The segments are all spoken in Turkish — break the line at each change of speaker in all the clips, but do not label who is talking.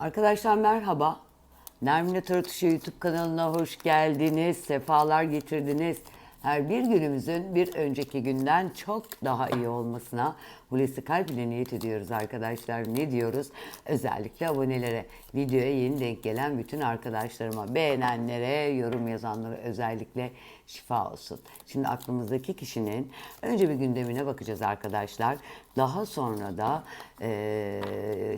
Arkadaşlar merhaba. Nermin Tarotuşu YouTube kanalına hoş geldiniz. Sefalar getirdiniz. Her bir günümüzün bir önceki günden çok daha iyi olmasına Hulusi Kalp ile niyet ediyoruz arkadaşlar. Ne diyoruz? Özellikle abonelere, videoya yeni denk gelen bütün arkadaşlarıma, beğenenlere, yorum yazanlara özellikle şifa olsun. Şimdi aklımızdaki kişinin önce bir gündemine bakacağız arkadaşlar. Daha sonra da eee,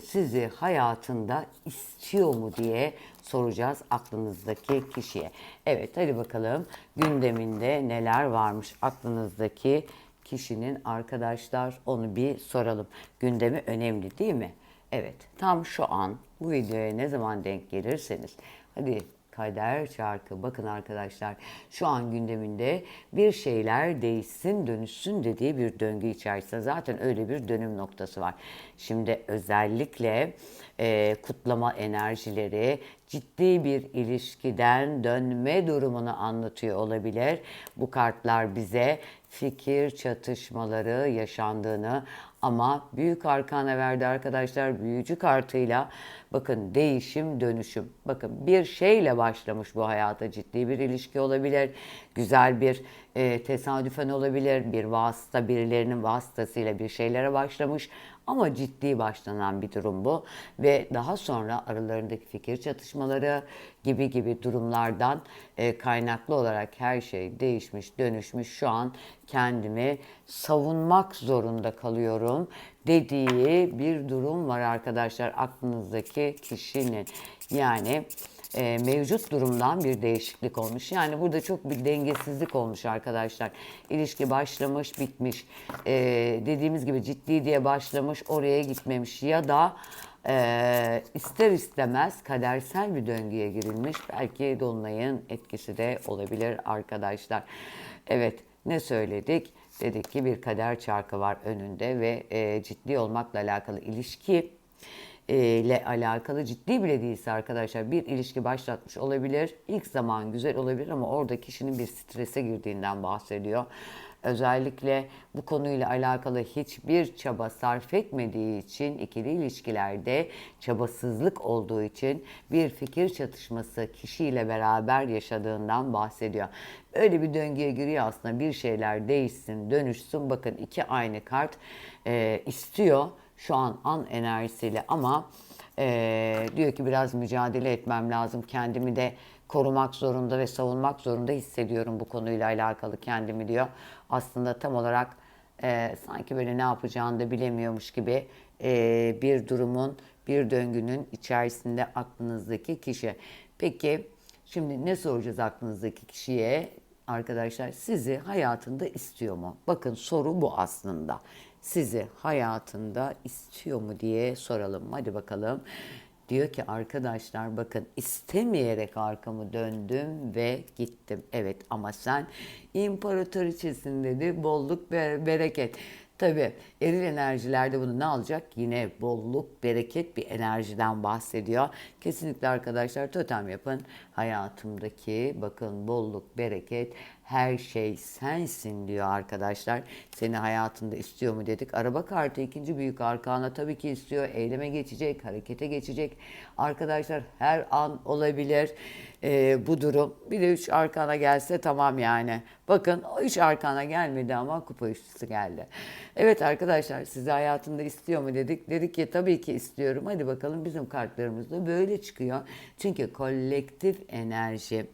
sizi hayatında istiyor mu diye soracağız aklınızdaki kişiye. Evet hadi bakalım gündeminde neler varmış aklınızdaki kişinin arkadaşlar onu bir soralım. Gündemi önemli değil mi? Evet tam şu an bu videoya ne zaman denk gelirseniz hadi kader çarkı bakın arkadaşlar şu an gündeminde bir şeyler değişsin dönüşsün dediği bir döngü içerisinde zaten öyle bir dönüm noktası var. Şimdi özellikle e, kutlama enerjileri ciddi bir ilişkiden dönme durumunu anlatıyor olabilir. Bu kartlar bize fikir çatışmaları yaşandığını ama büyük arkana verdi arkadaşlar büyücü kartıyla bakın değişim dönüşüm. Bakın bir şeyle başlamış bu hayata ciddi bir ilişki olabilir güzel bir e, tesadüfen olabilir bir vasıta birilerinin vasıtasıyla bir şeylere başlamış. Ama ciddi başlanan bir durum bu. Ve daha sonra aralarındaki fikir çatışmaları gibi gibi durumlardan e, kaynaklı olarak her şey değişmiş, dönüşmüş. Şu an kendimi savunmak zorunda kalıyorum dediği bir durum var arkadaşlar aklınızdaki kişinin. Yani e, mevcut durumdan bir değişiklik olmuş. Yani burada çok bir dengesizlik olmuş arkadaşlar. İlişki başlamış, bitmiş. E, dediğimiz gibi ciddi diye başlamış, oraya gitmemiş ya da e, ister istemez kadersel bir döngüye girilmiş. Belki dolunayın etkisi de olabilir arkadaşlar. Evet, ne söyledik? Dedik ki bir kader çarkı var önünde ve e, ciddi olmakla alakalı ilişki e, ile alakalı ciddi bile değilse arkadaşlar bir ilişki başlatmış olabilir. İlk zaman güzel olabilir ama orada kişinin bir strese girdiğinden bahsediyor. Özellikle bu konuyla alakalı hiçbir çaba sarf etmediği için ikili ilişkilerde çabasızlık olduğu için bir fikir çatışması kişiyle beraber yaşadığından bahsediyor. Öyle bir döngüye giriyor aslında bir şeyler değişsin, dönüşsün. Bakın iki aynı kart e, istiyor şu an an enerjisiyle ama e, diyor ki biraz mücadele etmem lazım. Kendimi de korumak zorunda ve savunmak zorunda hissediyorum bu konuyla alakalı kendimi diyor. Aslında tam olarak e, sanki böyle ne yapacağını da bilemiyormuş gibi e, bir durumun, bir döngünün içerisinde aklınızdaki kişi. Peki şimdi ne soracağız aklınızdaki kişiye? Arkadaşlar sizi hayatında istiyor mu? Bakın soru bu aslında. Sizi hayatında istiyor mu diye soralım. Hadi bakalım. Diyor ki arkadaşlar bakın istemeyerek arkamı döndüm ve gittim. Evet ama sen imparatoriçesin dedi. Bolluk bereket. Tabi eril enerjilerde bunu ne alacak? Yine bolluk, bereket bir enerjiden bahsediyor. Kesinlikle arkadaşlar totem yapın. Hayatımdaki bakın bolluk, bereket, her şey sensin diyor arkadaşlar. Seni hayatında istiyor mu dedik. Araba kartı ikinci büyük arkana tabii ki istiyor. Eyleme geçecek, harekete geçecek. Arkadaşlar her an olabilir ee, bu durum. Bir de üç arkana gelse tamam yani. Bakın o üç arkana gelmedi ama kupa üçlüsü geldi. Evet arkadaşlar sizi hayatında istiyor mu dedik. Dedik ki tabii ki istiyorum. Hadi bakalım bizim kartlarımızda böyle çıkıyor. Çünkü kolektif enerji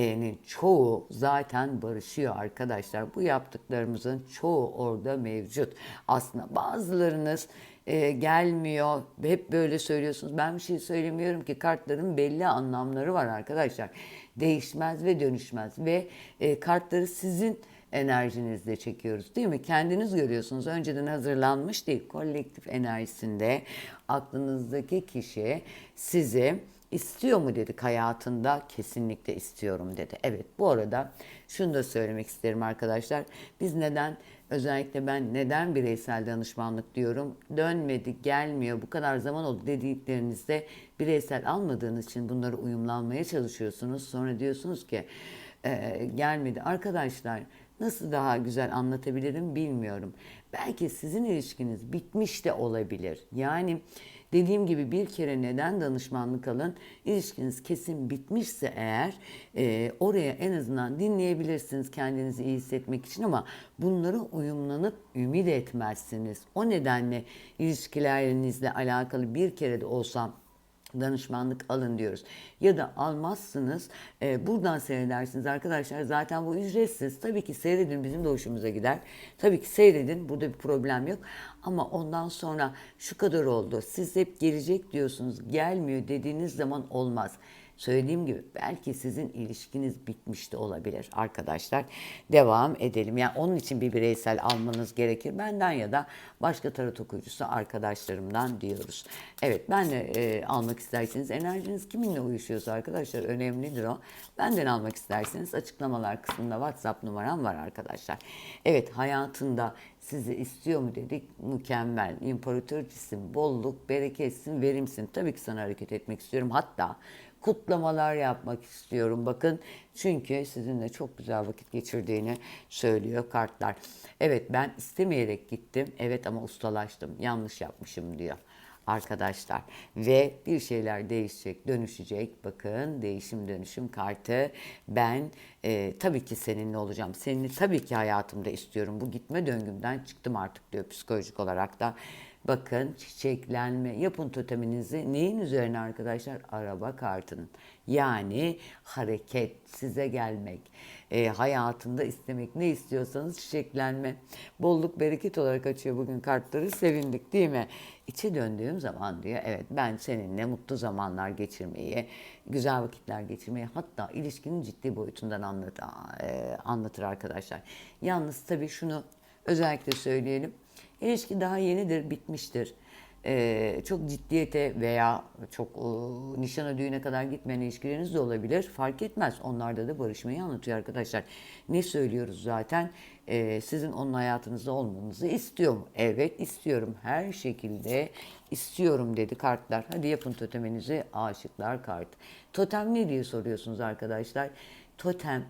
nin çoğu zaten barışıyor arkadaşlar. Bu yaptıklarımızın çoğu orada mevcut. Aslında bazılarınız e, gelmiyor. Hep böyle söylüyorsunuz. Ben bir şey söylemiyorum ki kartların belli anlamları var arkadaşlar. Değişmez ve dönüşmez ve e, kartları sizin enerjinizle çekiyoruz değil mi? Kendiniz görüyorsunuz. Önceden hazırlanmış değil. Kolektif enerjisinde aklınızdaki kişi sizi İstiyor mu dedik hayatında? Kesinlikle istiyorum dedi. Evet bu arada şunu da söylemek isterim arkadaşlar. Biz neden özellikle ben neden bireysel danışmanlık diyorum? Dönmedi, gelmiyor, bu kadar zaman oldu dediklerinizde bireysel almadığınız için bunları uyumlanmaya çalışıyorsunuz. Sonra diyorsunuz ki e, gelmedi. Arkadaşlar nasıl daha güzel anlatabilirim bilmiyorum. Belki sizin ilişkiniz bitmiş de olabilir. Yani Dediğim gibi bir kere neden danışmanlık alın? İlişkiniz kesin bitmişse eğer e, oraya en azından dinleyebilirsiniz kendinizi iyi hissetmek için ama bunları uyumlanıp ümit etmezsiniz. O nedenle ilişkilerinizle alakalı bir kere de olsam danışmanlık alın diyoruz. Ya da almazsınız e, buradan seyredersiniz arkadaşlar zaten bu ücretsiz. Tabii ki seyredin bizim de hoşumuza gider. Tabii ki seyredin burada bir problem yok. Ama ondan sonra şu kadar oldu siz hep gelecek diyorsunuz gelmiyor dediğiniz zaman olmaz. Söylediğim gibi belki sizin ilişkiniz bitmiş de olabilir arkadaşlar. Devam edelim. Yani onun için bir bireysel almanız gerekir. Benden ya da başka tarot okuyucusu arkadaşlarımdan diyoruz. Evet ben de e, almak isterseniz enerjiniz kiminle uyuşuyorsa arkadaşlar önemlidir o. Benden almak isterseniz açıklamalar kısmında WhatsApp numaram var arkadaşlar. Evet hayatında sizi istiyor mu dedik mükemmel imparatoriçsin bolluk bereketsin verimsin tabii ki sana hareket etmek istiyorum hatta kutlamalar yapmak istiyorum. Bakın çünkü sizinle çok güzel vakit geçirdiğini söylüyor kartlar. Evet ben istemeyerek gittim. Evet ama ustalaştım. Yanlış yapmışım diyor arkadaşlar. Ve bir şeyler değişecek, dönüşecek. Bakın değişim dönüşüm kartı. Ben e, tabii ki seninle olacağım. Seni tabii ki hayatımda istiyorum. Bu gitme döngümden çıktım artık diyor psikolojik olarak da. Bakın çiçeklenme yapın toteminizi neyin üzerine arkadaşlar? Araba kartının. Yani hareket, size gelmek, e, hayatında istemek ne istiyorsanız çiçeklenme. Bolluk bereket olarak açıyor bugün kartları sevindik değil mi? İçe döndüğüm zaman diyor evet ben seninle mutlu zamanlar geçirmeyi, güzel vakitler geçirmeyi hatta ilişkinin ciddi boyutundan anlat, e, anlatır arkadaşlar. Yalnız tabii şunu özellikle söyleyelim. İlişki daha yenidir, bitmiştir. Ee, çok ciddiyete veya çok e, nişana düğüne kadar gitmeyen ilişkileriniz de olabilir. Fark etmez. Onlarda da barışmayı anlatıyor arkadaşlar. Ne söylüyoruz zaten? Ee, sizin onun hayatınızda olmanızı istiyor mu? Evet istiyorum. Her şekilde istiyorum dedi kartlar. Hadi yapın toteminizi. Aşıklar kart. Totem ne diye soruyorsunuz arkadaşlar? Totem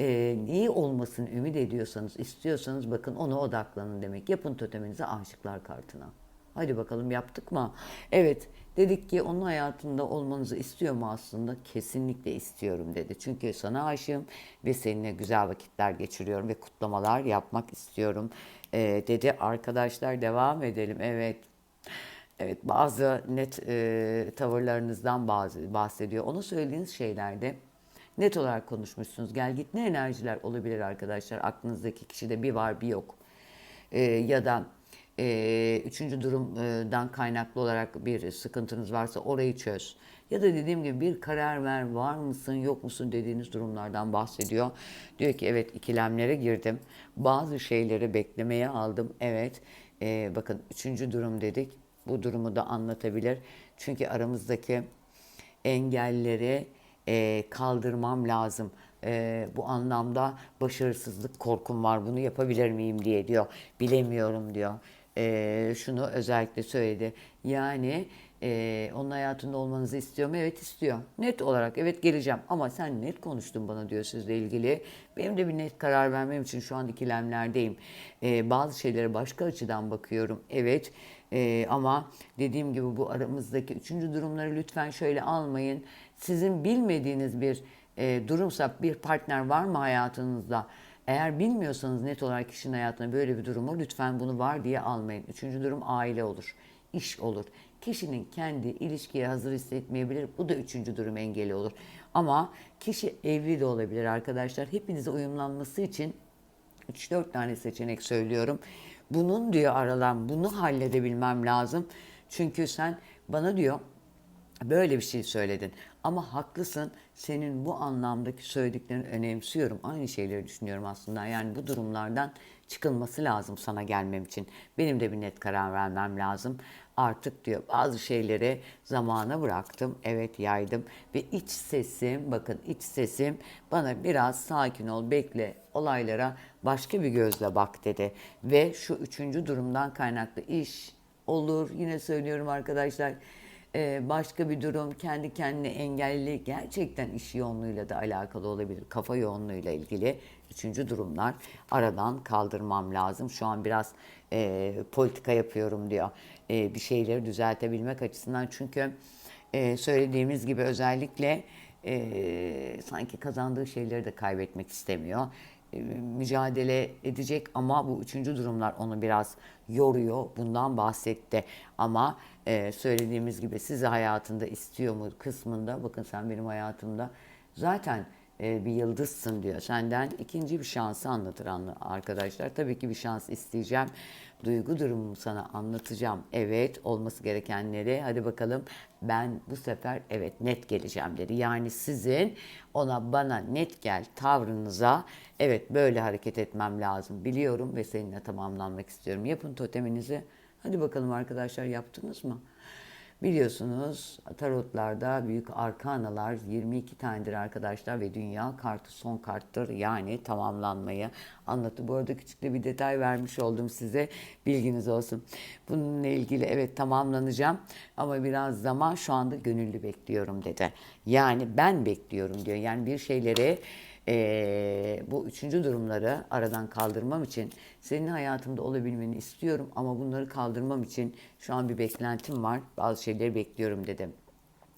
e, neyi olmasını ümit ediyorsanız, istiyorsanız bakın ona odaklanın demek. Yapın toteminizi aşıklar kartına. Hadi bakalım yaptık mı? Evet dedik ki onun hayatında olmanızı istiyor mu aslında? Kesinlikle istiyorum dedi. Çünkü sana aşığım ve seninle güzel vakitler geçiriyorum ve kutlamalar yapmak istiyorum e, dedi. Arkadaşlar devam edelim. Evet. Evet bazı net e, tavırlarınızdan bahsediyor. Ona söylediğiniz şeylerde net olarak konuşmuşsunuz. Gel git ne enerjiler olabilir arkadaşlar. Aklınızdaki kişide bir var bir yok. E, ya da e, üçüncü durumdan kaynaklı olarak bir sıkıntınız varsa orayı çöz. Ya da dediğim gibi bir karar ver var mısın yok musun dediğiniz durumlardan bahsediyor. Diyor ki evet ikilemlere girdim. Bazı şeyleri beklemeye aldım. Evet e, bakın üçüncü durum dedik. Bu durumu da anlatabilir. Çünkü aramızdaki engelleri e, kaldırmam lazım. E, bu anlamda başarısızlık korkum var. Bunu yapabilir miyim diye diyor. Bilemiyorum diyor. E, şunu özellikle söyledi. Yani e, onun hayatında olmanızı istiyor mu? Evet istiyor. Net olarak evet geleceğim ama sen net konuştun bana diyor sizle ilgili. Benim de bir net karar vermem için şu an ikilemlerdeyim. E, bazı şeylere başka açıdan bakıyorum. Evet e, ama dediğim gibi bu aramızdaki üçüncü durumları lütfen şöyle almayın. Sizin bilmediğiniz bir e, durumsa bir partner var mı hayatınızda? Eğer bilmiyorsanız net olarak kişinin hayatında böyle bir durumu lütfen bunu var diye almayın. Üçüncü durum aile olur, iş olur. Kişinin kendi ilişkiye hazır hissetmeyebilir. Bu da üçüncü durum engeli olur. Ama kişi evli de olabilir arkadaşlar. Hepinize uyumlanması için 3-4 tane seçenek söylüyorum. Bunun diyor aralan, bunu halledebilmem lazım. Çünkü sen bana diyor böyle bir şey söyledin. Ama haklısın. Senin bu anlamdaki söylediklerini önemsiyorum. Aynı şeyleri düşünüyorum aslında. Yani bu durumlardan çıkılması lazım sana gelmem için. Benim de bir net karar vermem lazım. Artık diyor bazı şeyleri zamana bıraktım. Evet yaydım. Ve iç sesim bakın iç sesim bana biraz sakin ol bekle olaylara başka bir gözle bak dedi. Ve şu üçüncü durumdan kaynaklı iş olur. Yine söylüyorum arkadaşlar e, başka bir durum kendi kendine engelli gerçekten iş yoğunluğuyla da alakalı olabilir. Kafa yoğunluğuyla ilgili üçüncü durumlar aradan kaldırmam lazım. Şu an biraz e, politika yapıyorum diyor. E, bir şeyleri düzeltebilmek açısından çünkü e, söylediğimiz gibi özellikle e, sanki kazandığı şeyleri de kaybetmek istemiyor. E, mücadele edecek ama bu üçüncü durumlar onu biraz yoruyor. Bundan bahsetti. Ama e, söylediğimiz gibi sizi hayatında istiyor mu kısmında bakın sen benim hayatımda zaten e, bir yıldızsın diyor. Senden ikinci bir şansı anlatır anla- arkadaşlar. Tabii ki bir şans isteyeceğim. Duygu durumumu sana anlatacağım. Evet olması gerekenleri hadi bakalım ben bu sefer evet net geleceğim dedi. Yani sizin ona bana net gel tavrınıza evet böyle hareket etmem lazım biliyorum ve seninle tamamlanmak istiyorum. Yapın toteminizi. Hadi bakalım arkadaşlar yaptınız mı? Biliyorsunuz tarotlarda büyük arkanalar 22 tanedir arkadaşlar ve dünya kartı son karttır. Yani tamamlanmayı anlatı. Bu arada küçük de bir detay vermiş oldum size. Bilginiz olsun. Bununla ilgili evet tamamlanacağım ama biraz zaman şu anda gönüllü bekliyorum dedi. Yani ben bekliyorum diyor. Yani bir şeyleri ee, bu üçüncü durumları aradan kaldırmam için senin hayatımda olabilmeni istiyorum ama bunları kaldırmam için şu an bir beklentim var. Bazı şeyleri bekliyorum dedim.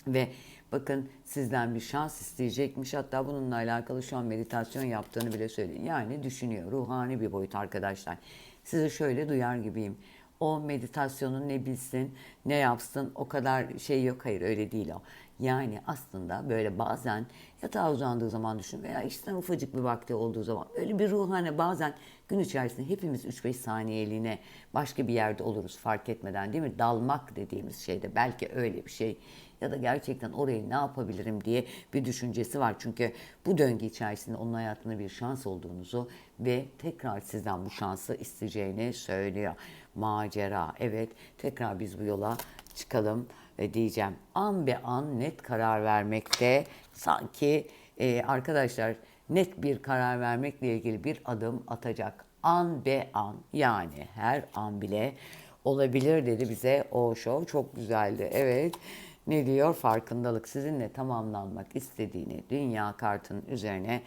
Ve bakın sizden bir şans isteyecekmiş. Hatta bununla alakalı şu an meditasyon yaptığını bile söyleyin. Yani düşünüyor. Ruhani bir boyut arkadaşlar. Sizi şöyle duyar gibiyim. O meditasyonu ne bilsin, ne yapsın o kadar şey yok. Hayır öyle değil o. Yani aslında böyle bazen yatağa uzandığı zaman düşün veya işten ufacık bir vakti olduğu zaman öyle bir ruhane bazen gün içerisinde hepimiz 3-5 saniyeliğine başka bir yerde oluruz fark etmeden değil mi? Dalmak dediğimiz şeyde belki öyle bir şey ya da gerçekten orayı ne yapabilirim diye bir düşüncesi var. Çünkü bu döngü içerisinde onun hayatında bir şans olduğunuzu ve tekrar sizden bu şansı isteyeceğini söylüyor. Macera, evet tekrar biz bu yola çıkalım e, diyeceğim. An be an net karar vermekte sanki e, arkadaşlar net bir karar vermekle ilgili bir adım atacak. An be an yani her an bile olabilir dedi bize o show. Çok güzeldi. Evet. Ne diyor? Farkındalık sizinle tamamlanmak istediğini dünya kartının üzerine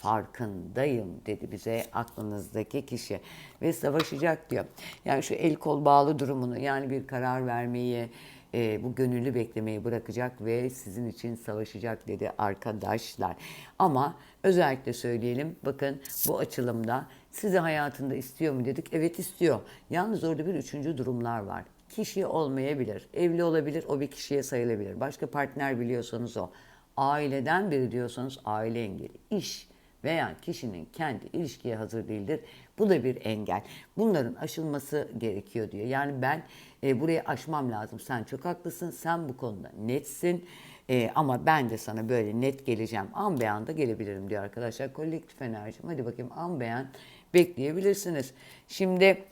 farkındayım dedi bize aklınızdaki kişi ve savaşacak diyor. Yani şu el kol bağlı durumunu yani bir karar vermeyi e, bu gönüllü beklemeyi bırakacak ve sizin için savaşacak dedi arkadaşlar. Ama özellikle söyleyelim bakın bu açılımda sizi hayatında istiyor mu dedik. Evet istiyor. Yalnız orada bir üçüncü durumlar var. Kişi olmayabilir, evli olabilir, o bir kişiye sayılabilir. Başka partner biliyorsanız o. Aileden biri diyorsanız aile engeli. İş veya kişinin kendi ilişkiye hazır değildir. Bu da bir engel. Bunların aşılması gerekiyor diyor. Yani ben e, burayı aşmam lazım. Sen çok haklısın. Sen bu konuda netsin. E, ama ben de sana böyle net geleceğim. An beyan da gelebilirim diyor arkadaşlar. Kolektif enerjim. Hadi bakayım an beyan bekleyebilirsiniz. Şimdi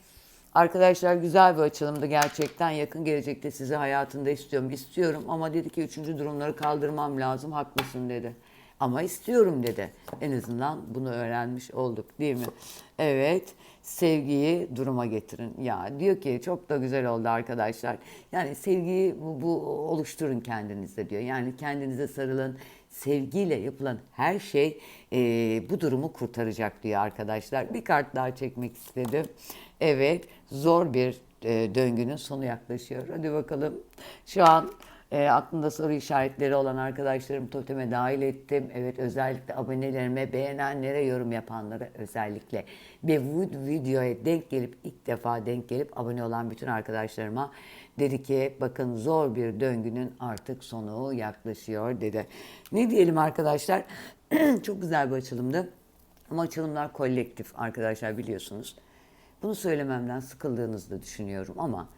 Arkadaşlar güzel bir açılımdı gerçekten. Yakın gelecekte sizi hayatında istiyorum. İstiyorum ama dedi ki üçüncü durumları kaldırmam lazım. Haklısın dedi. Ama istiyorum dedi. En azından bunu öğrenmiş olduk değil mi? Evet. Sevgiyi duruma getirin. Ya diyor ki çok da güzel oldu arkadaşlar. Yani sevgiyi bu, bu oluşturun kendinizde diyor. Yani kendinize sarılın. Sevgiyle yapılan her şey e, bu durumu kurtaracak diyor arkadaşlar. Bir kart daha çekmek istedim. Evet zor bir e, döngünün sonu yaklaşıyor. Hadi bakalım. Şu an e, aklında soru işaretleri olan arkadaşlarım toteme dahil ettim. Evet özellikle abonelerime, beğenenlere, yorum yapanlara özellikle. Ve bu videoya denk gelip ilk defa denk gelip abone olan bütün arkadaşlarıma dedi ki bakın zor bir döngünün artık sonu yaklaşıyor dedi. Ne diyelim arkadaşlar? Çok güzel bir açılımdı. Ama açılımlar kolektif arkadaşlar biliyorsunuz. Bunu söylememden sıkıldığınızı düşünüyorum ama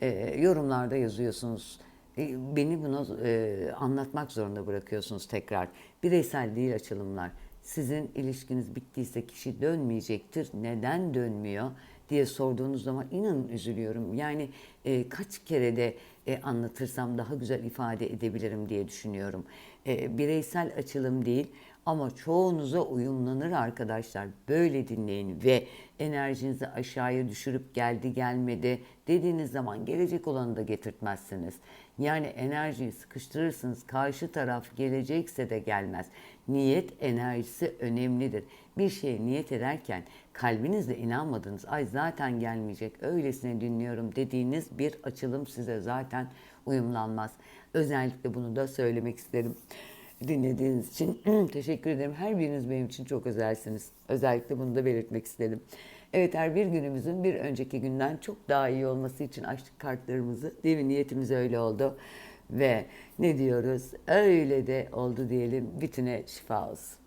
e, yorumlarda yazıyorsunuz. E, beni bunu e, anlatmak zorunda bırakıyorsunuz tekrar. Bireysel değil açılımlar. Sizin ilişkiniz bittiyse kişi dönmeyecektir. Neden dönmüyor diye sorduğunuz zaman inanın üzülüyorum. Yani e, kaç kere de e, anlatırsam daha güzel ifade edebilirim diye düşünüyorum. E, bireysel açılım değil ama çoğunuza uyumlanır arkadaşlar. Böyle dinleyin ve enerjinizi aşağıya düşürüp geldi gelmedi dediğiniz zaman gelecek olanı da getirtmezsiniz. Yani enerjiyi sıkıştırırsınız. Karşı taraf gelecekse de gelmez. Niyet enerjisi önemlidir. Bir şeye niyet ederken kalbinizle inanmadığınız ay zaten gelmeyecek öylesine dinliyorum dediğiniz bir açılım size zaten uyumlanmaz. Özellikle bunu da söylemek isterim. Dinlediğiniz için teşekkür ederim. Her biriniz benim için çok özelsiniz. Özellikle bunu da belirtmek istedim. Evet her bir günümüzün bir önceki günden çok daha iyi olması için açtık kartlarımızı. Değil mi? Niyetimiz öyle oldu. Ve ne diyoruz? Öyle de oldu diyelim. Bütüne şifa olsun.